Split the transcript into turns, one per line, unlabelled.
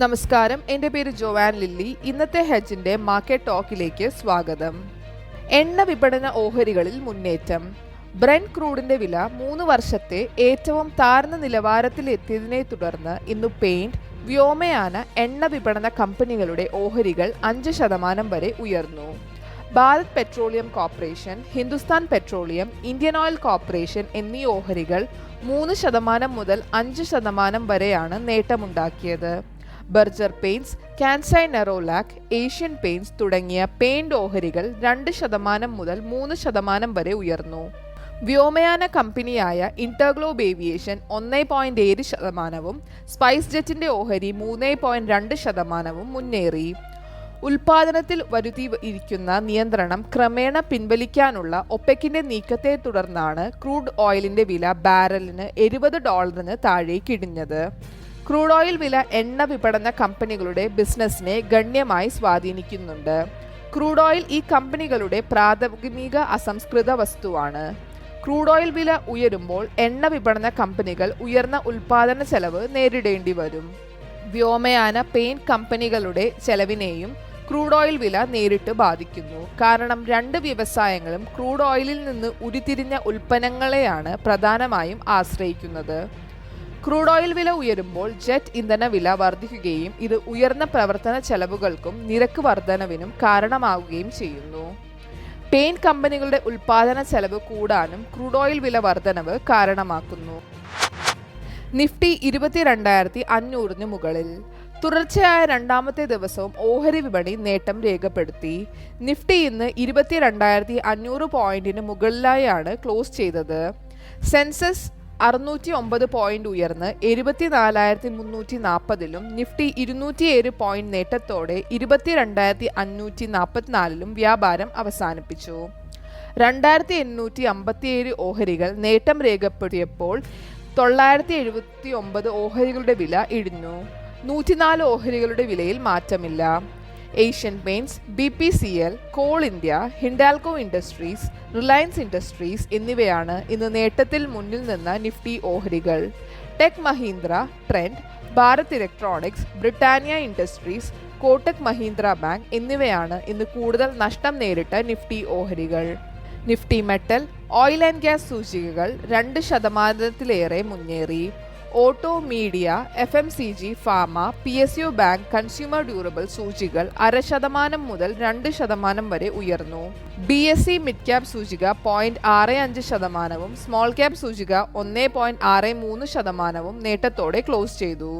നമസ്കാരം. എന്റെ പേര് ജോവാൻ ലില്ലി. ഇന്നത്തെ ഹെജിന്റെ മാർക്കറ്റ് ടോക്കിലേക്ക് സ്വാഗതം. എണ്ണ വിപണന ഓഹരികളിൽ മുന്നേറ്റം. ബ്രെൻ ക്രൂഡിന്റെ വില മൂന്ന് വർഷത്തെ ഏറ്റവും താഴ്ന്ന നിലവാരത്തിലെത്തിയതിനെ തുടർന്ന് ഇന്ന് പെയിന്റ് വ്യോമയാന എണ്ണ വിപണന കമ്പനികളുടെ ഓഹരികൾ അഞ്ച് ശതമാനം വരെ ഉയർന്നു. Bharat petroleum corporation Hindustan petroleum Indian oil corporation എന്നീ ഓഹരികൾ മൂന്ന് ശതമാനം മുതൽ അഞ്ച് ശതമാനം വരെയാണ് നേട്ടമുണ്ടാക്കിയത്. Berger paints Kansai Nerolac Asian paints തുടങ്ങിയ പെയിന്റ് ഓഹരികൾ രണ്ട് ശതമാനം മുതൽ മൂന്ന് ശതമാനം വരെ ഉയർന്നു. വ്യോമയാന കമ്പനിയായ ഇന്റർഗ്ലോബ് ഏവിയേഷൻ ഒന്ന് പോയിന്റ് ഏഴ് ശതമാനവും സ്പൈസ് ജെറ്റിന്റെ ഓഹരി മൂന്ന് പോയിന്റ് രണ്ട് ശതമാനവും മുന്നേറി. ഉൽപാദനത്തിൽ വരുത്തി ഇരിക്കുന്ന നിയന്ത്രണം ക്രമേണ പിൻവലിക്കാനുള്ള ഒപ്പെക്കിന്റെ നീക്കത്തെ തുടർന്നാണ് ക്രൂഡ് ഓയിലിന്റെ വില ബാരലിന് എഴുപത് ഡോളറിന് താഴേക്ക് ഇടിഞ്ഞത് ക്രൂഡ് ഓയിൽ വില എണ്ണ വിപണന കമ്പനികളുടെ ബിസിനസ്സിനെ ഗണ്യമായി സ്വാധീനിക്കുന്നുണ്ട്. ക്രൂഡ് ഓയിൽ ഈ കമ്പനികളുടെ പ്രാഥമിക അസംസ്കൃത വസ്തുവാണ്. ക്രൂഡ് ഓയിൽ വില ഉയരുമ്പോൾ എണ്ണ വിപണന കമ്പനികൾ ഉയർന്ന ഉൽപാദന ചെലവ് നേരിടേണ്ടി വരും. വ്യോമയാന പെയിന്റ് കമ്പനികളുടെ ചെലവിനെയും ക്രൂഡ് ഓയിൽ വില നേരിട്ട് ബാധിക്കുന്നു. കാരണം രണ്ട് വ്യവസായങ്ങളും ക്രൂഡ് ഓയിലിൽ നിന്ന് ഉരുത്തിരിഞ്ഞ ഉൽപ്പന്നങ്ങളെയാണ് പ്രധാനമായും ആശ്രയിക്കുന്നത്. ക്രൂഡ് ഓയിൽ വില ഉയരുമ്പോൾ ജെറ്റ് ഇന്ധന വില വർദ്ധിക്കുകയും ഇത് ഉയർന്ന പ്രവർത്തന ചെലവുകൾക്കും നിരക്ക് വർധനവിനും കാരണമാവുകയും ചെയ്യുന്നു. പെയിന്റ് കമ്പനികളുടെ ഉൽപാദന ചെലവ് കൂടാനും ക്രൂഡ് ഓയിൽ വില വർധനവ് കാരണമാക്കുന്നു. നിഫ്റ്റി ഇരുപത്തിരണ്ടായിരത്തി അഞ്ഞൂറിന് മുകളിൽ. തുടർച്ചയായ രണ്ടാമത്തെ ദിവസവും ഓഹരി വിപണി നേട്ടം രേഖപ്പെടുത്തി. നിഫ്റ്റി ഇന്ന് ഇരുപത്തിരണ്ടായിരത്തി അഞ്ഞൂറ് പോയിന്റിന് മുകളിലായാണ് ക്ലോസ് ചെയ്തത്. സെൻസസ് അറുന്നൂറ്റി ഒമ്പത് പോയിന്റ് ഉയർന്ന് എഴുപത്തിനാലായിരത്തി മുന്നൂറ്റി നാൽപ്പതിലും നിഫ്റ്റി ഇരുന്നൂറ്റിയേഴ് പോയിന്റ് നേട്ടത്തോടെ ഇരുപത്തിരണ്ടായിരത്തി അഞ്ഞൂറ്റി നാൽപ്പത്തിനാലിലും വ്യാപാരം അവസാനിപ്പിച്ചു. രണ്ടായിരത്തി എണ്ണൂറ്റി അമ്പത്തിയേഴ് ഓഹരികൾ നേട്ടം രേഖപ്പെടുത്തിയപ്പോൾ തൊള്ളായിരത്തി എഴുപത്തി ഒമ്പത് ഓഹരികളുടെ വില ഇടിഞ്ഞു. നൂറ്റിനാല് ഓഹരികളുടെ വിലയിൽ മാറ്റമില്ല. Asian Paints B P C L Coal India Hindalco Industries Reliance Industries എന്നിവയാണ് ഇന്ന് നേട്ടത്തിൽ മുന്നിൽ നിന്ന നിഫ്റ്റി ഓഹരികൾ. Tech Mahindra Trent Bharat Electronics Britannia Industries Kotak Mahindra Bank എന്നിവയാണ് ഇന്ന് കൂടുതൽ നഷ്ടം നേരിട്ട നിഫ്റ്റി ഓഹരികൾ. Nifty metal oil and gas സൂചികകൾ രണ്ട് ശതമാനത്തിലേറെ മുന്നേറി. Auto media F M C G pharma P S U bank consumer durable സൂചികൾ അര ശതമാനം മുതൽ രണ്ട് ശതമാനം വരെ ഉയർന്നു. B S C mid cap സൂചിക പോയിന്റ് ആറ് അഞ്ച് ശതമാനവും സ്മോൾ ക്യാപ് സൂചിക ഒന്ന് പോയിന്റ് ആറ് മൂന്ന് ശതമാനവും നേട്ടത്തോടെ ക്ലോസ് ചെയ്തു.